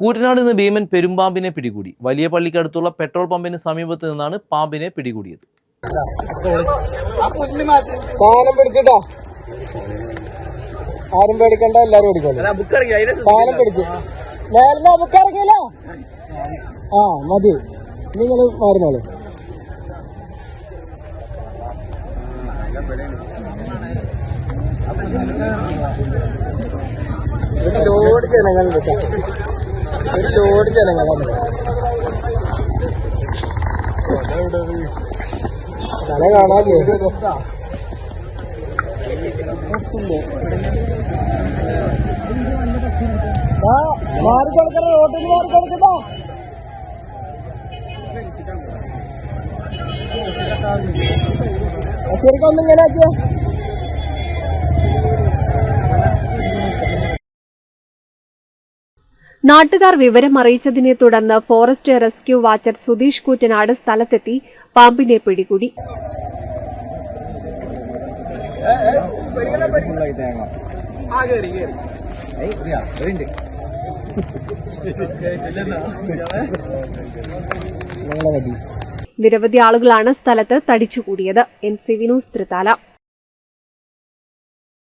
കൂറ്റനാട് നിന്ന് ഭീമൻ പെരുമ്പാമ്പിനെ പിടികൂടി. വലിയ പള്ളിക്കടുത്തുള്ള പെട്രോൾ പമ്പിന് സമീപത്ത് നിന്നാണ് പാമ്പിനെ പിടികൂടിയത്. ആരും പേടിക്കണ്ട എല്ലാരും ഓടിക്കോളൂ. സാധനം പിടിച്ചു. മേലെന്നാ ബുക്ക് ഇറക്കിയല്ലോ? ആ മതി. നിങ്ങൾ മാറുന്നോളൂ ഒരു ലോഡ് ജനങ്ങളുണ്ട് കേട്ടോ. ഒരു ലോഡ് ജനങ്ങളാണ്. തല കാണാതെ. മാറി കൊടുക്കണ റോട്ടിൽ മാറി കൊടുക്കട്ടോ ശരിക്കും ഒന്നും ഇങ്ങനെ ആക്കിയ. നാട്ടുകാർ വിവരം അറിയിച്ചതിനെ തുടർന്ന് forest rescue watcher Sudheesh Koottanad സ്ഥലത്തെത്തി പാമ്പിനെ പിടികൂടി. നിരവധി ആളുകളാണ് സ്ഥലത്ത് തടിച്ചുകൂടിയത്. N C V news